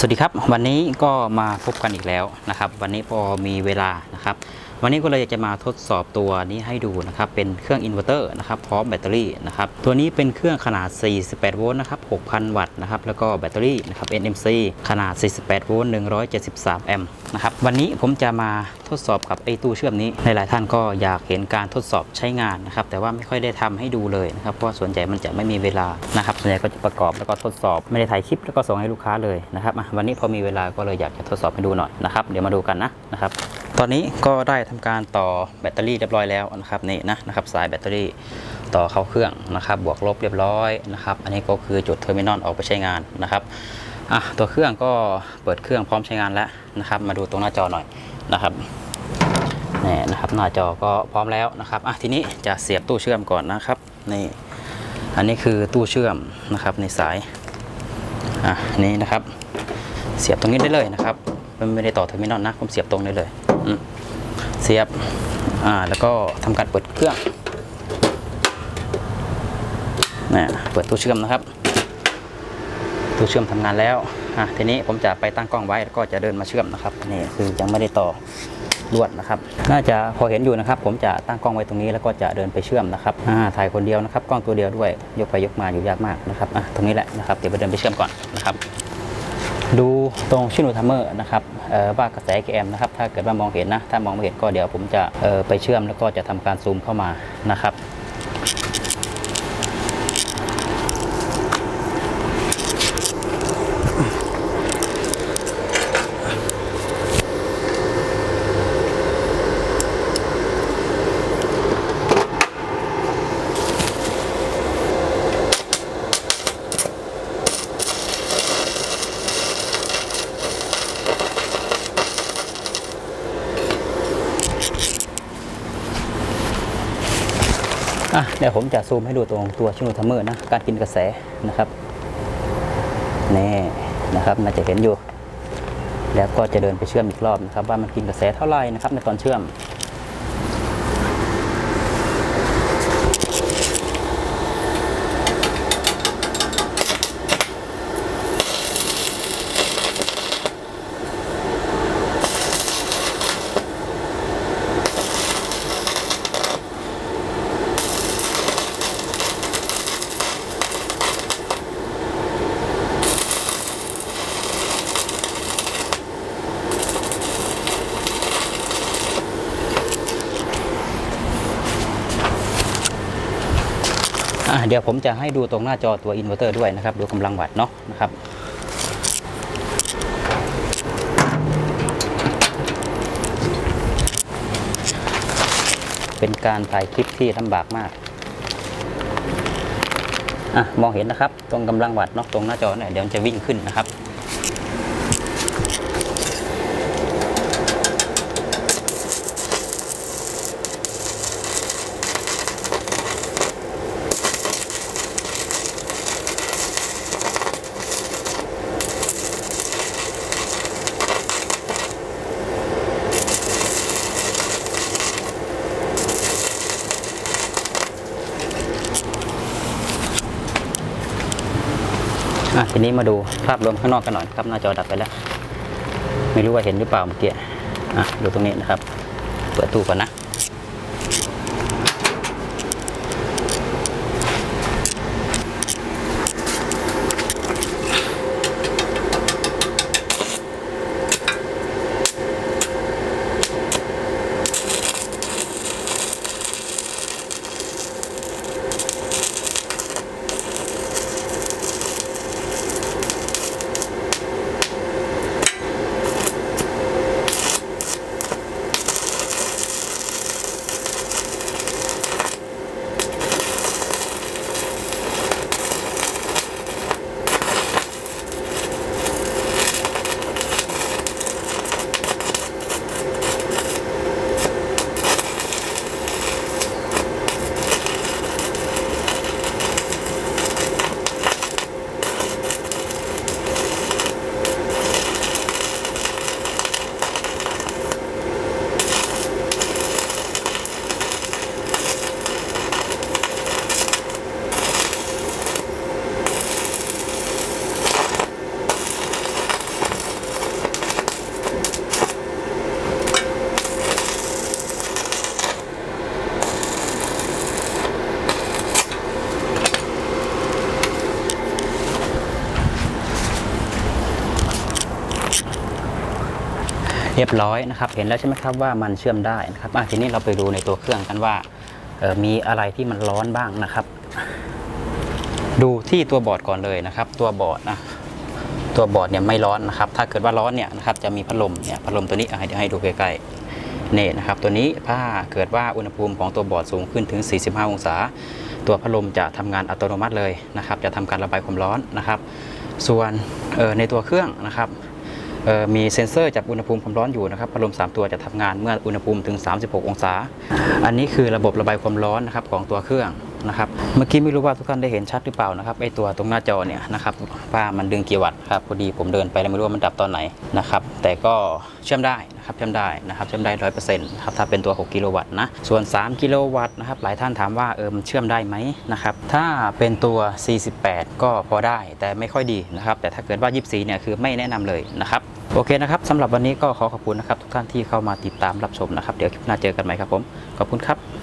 สวัสดีครับ วันนี้ก็มาพบกันอีกแล้วนะครับ วันนี้พอมีเวลานะครับวันนี้ก็เลยอยากจะมาทดสอบตัวนี้ให้ดูนะครับเป็นเครื่องอินเวอร์เตอร์นะครับพร้อมแบตเตอรี่นะครับตัวนี้เป็นเครื่องขนาด 48 โวลต์นะครับ 6,000 วัตต์นะครับแล้วก็แบตเตอรี่นะครับ NMC ขนาด 48 โวลต์ 173 แอมป์นะครับวันนี้ผมจะมาทดสอบกับไอ้ตู้เชื่อมนี้หลายๆท่านก็อยากเห็นการทดสอบใช้งานนะครับแต่ว่าไม่ค่อยได้ทำให้ดูเลยนะครับเพราะส่วนใหญ่มันจะไม่มีเวลานะครับส่วนใหญ่ก็จะประกอบแล้วก็ทดสอบไม่ได้ถ่ายคลิปแล้วก็ส่งให้ลูกค้าเลยนะครับวันนี้พอมีเวลาก็เลยอยากจะทดสอบให้ดูหน่อยนะครับเดี๋ยวมาดูกันนะนะครับ ตอนนี้ก็ได้ทำการต่อแบตเตอรี่เรียบร้อยแล้วนะครับนี่นะนะครับสายแบตเตอรี่ต่อเข้าเครื่องนะครับ บวกลบเรียบร้อยนะครับ อันนี้ก็คือจุดเทอร์มินอลออกไปใช้งานนะครับอะตัวเครื่องก็เปิดเครื่องพร้อมใช้งานแล้วนะครับ มาดูตรงหน้าจอหน่อยนะครับนี่นะครับหน้าจอก็พร้อมแล้วนะครับอะทีนี้จะเสียบตู้เชื่อมก่อนนะครับนี่อันนี้คือตู้เชื่อมนะครับในสายอะนี่นะครับ เสียบตรงนี้ได้เลยนะครับ ไม่ได้ต่อเทอร์มินอลนะ ผมเสียบตรงได้เลยเสียบอ่าแล้วก็ทำการเปิดเครื่องนะเปิดตู้เชื่อมนะครับตู้เชื่อมทำงานแล้วอะทีนี้ผมจะไปตั้งกล้องไว้แล้วก็จะเดินมาเชื่อมนะครับนี่คือยังไม่ได้ต่อลวดนะครับ น่าจะพอเห็นอยู่นะครับ ผมจะตั้งกล้องไว้ตรงนี้แล้วก็จะเดินไปเชื่อมนะครับอ่าถ่ายคนเดียวนะครับ กล้องตัวเดียวด้วยยกไปยกมาอยู่ยากมากนะครับอะตรงนี้แหละนะครับเดี๋ยวไปเดินไปเชื่อมก่อนนะครับ ดูตรงชิโนทัมเมอร์นะครับว่ากระแส KM นะครับ ถ้าเกิดว่ามองเห็นนะ ถ้ามองไม่เห็นก็เดี๋ยวผมจะไปเชื่อมแล้วก็จะทำการซูมเข้ามานะครับ อะเดี๋ยวผมจะซูมให้ดูตรงตัวชิโนทัมเมอร์นะการกินกระแสนะครับนี่นะครับน่าจะเห็นอยู่ แล้วก็จะเดินไปเชื่อมอีกรอบนะครับ ว่ามันกินกระแสเท่าไหร่นะครับในตอนเชื่อม เดี๋ยวผมจะให้ดูตรงหน้าจอตัวอินเวอร์เตอร์ด้วยนะครับ ดูกำลังวัตต์เนาะนะครับเป็นการถ่ายคลิปที่ลำบากมากอะมองเห็นนะครับ ตรงกำลังวัดเนาะตรงหน้าจอเนี่ยเดี๋ยวจะวิ่งขึ้นนะครับ อะทีนี้มาดูภาพรวมข้างนอกกันหน่อยครับหน้าจอดับไปแล้ว ไม่รู้ว่าเห็นหรือเปล่าเมื่อกี้อะดูตรงนี้นะครับ เปิดตู้ก่อนนะ เรียบร้อยนะครับเห็นแล้วใช่ไหมครับว่ามันเชื่อมได้นะครับทีนี้เราไปดูในตัวเครื่องกันว่ามีอะไรที่มันร้อนบ้างนะครับ ดูที่ตัวบอร์ดก่อนเลยนะครับ ตัวบอร์ดนะตัวบอร์ดเนี่ยไม่ร้อนนะครับ ถ้าเกิดว่าร้อนเนี่ยนะครับจะมีพัดลมเนี่ยพัดลมตัวนี้เดี๋ยวให้ดูใกล้ๆนี่นะครับ ตัวนี้ถ้าเกิดว่าอุณหภูมิของตัวบอร์ดสูงขึ้นถึง 45 องศา ตัวพัดลมจะทำงานอัตโนมัติเลยนะครับ จะทำการระบายความร้อนนะครับ ส่วนในตัวเครื่องนะครับ มีเซ็นเซอร์จับอุณหภูมิความร้อนอยู่นะครับพัดลม 3 ตัวจะทำงานเมื่ออุณหภูมิถึง 36 องศา อันนี้คือระบบระบายความร้อนนะครับของตัวเครื่อง นะครับเมื่อกี้ไม่รู้ว่าทุกท่านได้เห็นชัดหรือเปล่านะครับไอตัวตรงหน้าจอเนี่ยนะครับว่ามันดึงกี่วัตต์ครับพอดีผมเดินไปแล้วไม่รู้ว่ามันดับตอนไหนนะครับแต่ก็เชื่อมได้นะครับเชื่อมได้นะครับเชื่อมได้ร้อยเปอร์เซ็นต์ครับถ้าเป็นตัว 6 กิโลวัตต์นะส่วน 3 กิโลวัตต์นะครับหลายท่านถามว่าเออมันเชื่อมได้ไหมนะครับถ้าเป็นตัว 48 ก็พอได้แต่ไม่ค่อยดีนะครับแต่ถ้าเกิดว่า 24 เนี่ยคือไม่แนะนำเลยนะครับโอเคนะครับสำหรับวันนี้ก็ขอขอบคุณนะครับทุกท่านที่เข้ามาติดตามรับชมนะครับเดี๋ยวคลิปหน้าเจอกันใหม่ครับผมขอบคุณครับ